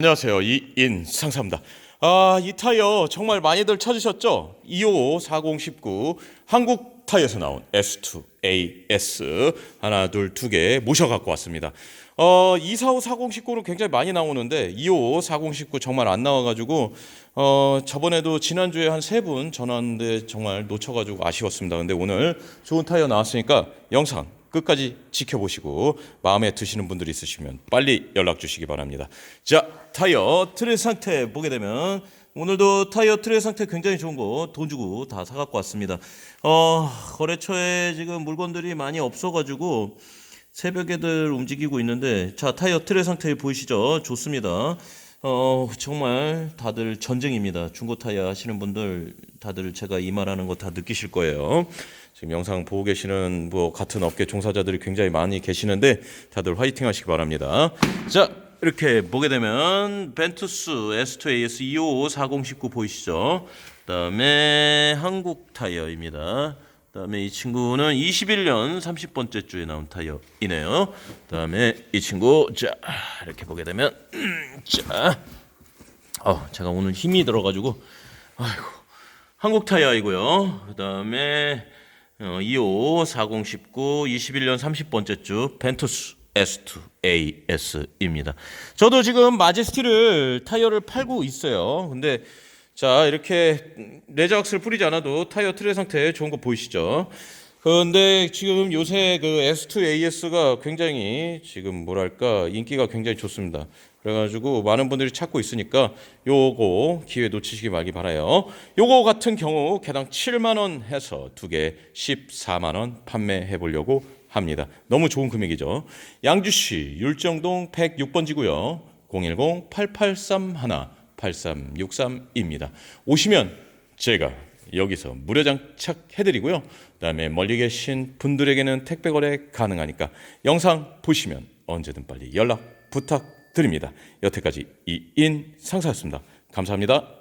안녕하세요. 이인 상사입니다. 아, 이 타이어 정말 많이들 찾으셨죠? 255 4019 한국 타이어에서 나온 S2 AS 하나 둘 두 개 모셔 갖고 왔습니다. 어, 245 4019는 굉장히 많이 나오는데 255 4019 정말 안 나와 가지고 어, 저번에도 지난주에 한 세 분 전화 왔는데 정말 놓쳐 가지고 아쉬웠습니다. 근데 오늘 좋은 타이어 나왔으니까 영상 끝까지 지켜보시고 마음에 드시는 분들이 있으시면 빨리 연락 주시기 바랍니다. 자, 타이어 트레 상태 보게 되면 오늘도 타이어 트레 상태 굉장히 좋은 거 돈 주고 다 사갖고 왔습니다. 어, 거래처에 지금 물건들이 많이 없어가지고 새벽에들 움직이고 있는데 자 타이어 트레 상태 보이시죠? 좋습니다. 어 정말 다들 전쟁입니다. 중고 타이어 하시는 분들 다들 제가 이 말하는 거 다 느끼실 거예요. 지금 영상 보고 계시는 뭐 같은 업계 종사자들이 굉장히 많이 계시는데 다들 화이팅 하시기 바랍니다. 자 이렇게 보게 되면 벤투스 S2AS 255 4019 보이시죠? 그다음에 한국 타이어입니다. 그다음에 이 친구는 21년 30번째 주에 나온 타이어이네요. 그다음에 이 친구 자 이렇게 보게 되면 자, 어 제가 오늘 힘이 들어가지고 아이고 한국 타이어이고요. 그다음에 어, 25 4019 21년 30번째 주 벤투스 S2 AS입니다. 저도 지금 마제스티를 타이어를 팔고 있어요. 근데 자 이렇게 레저 악스를 뿌리지 않아도 타이어 트레 상태 좋은 거 보이시죠? 그런데 지금 요새 그 S2 AS가 굉장히 지금 뭐랄까 인기가 굉장히 좋습니다. 그래가지고 많은 분들이 찾고 있으니까 요거 기회 놓치시기 말기 바라요. 요거 같은 경우 개당 7만 원 해서 두 개 14만 원 판매해 보려고 합니다. 너무 좋은 금액이죠. 양주시 율정동 106번지고요. 010-8831 8363입니다. 오시면 제가 여기서 무료 장착해드리고요. 그다음에 멀리 계신 분들에게는 택배 거래 가능하니까 영상 보시면 언제든 빨리 연락 부탁드립니다. 여태까지 이인 상사였습니다. 감사합니다.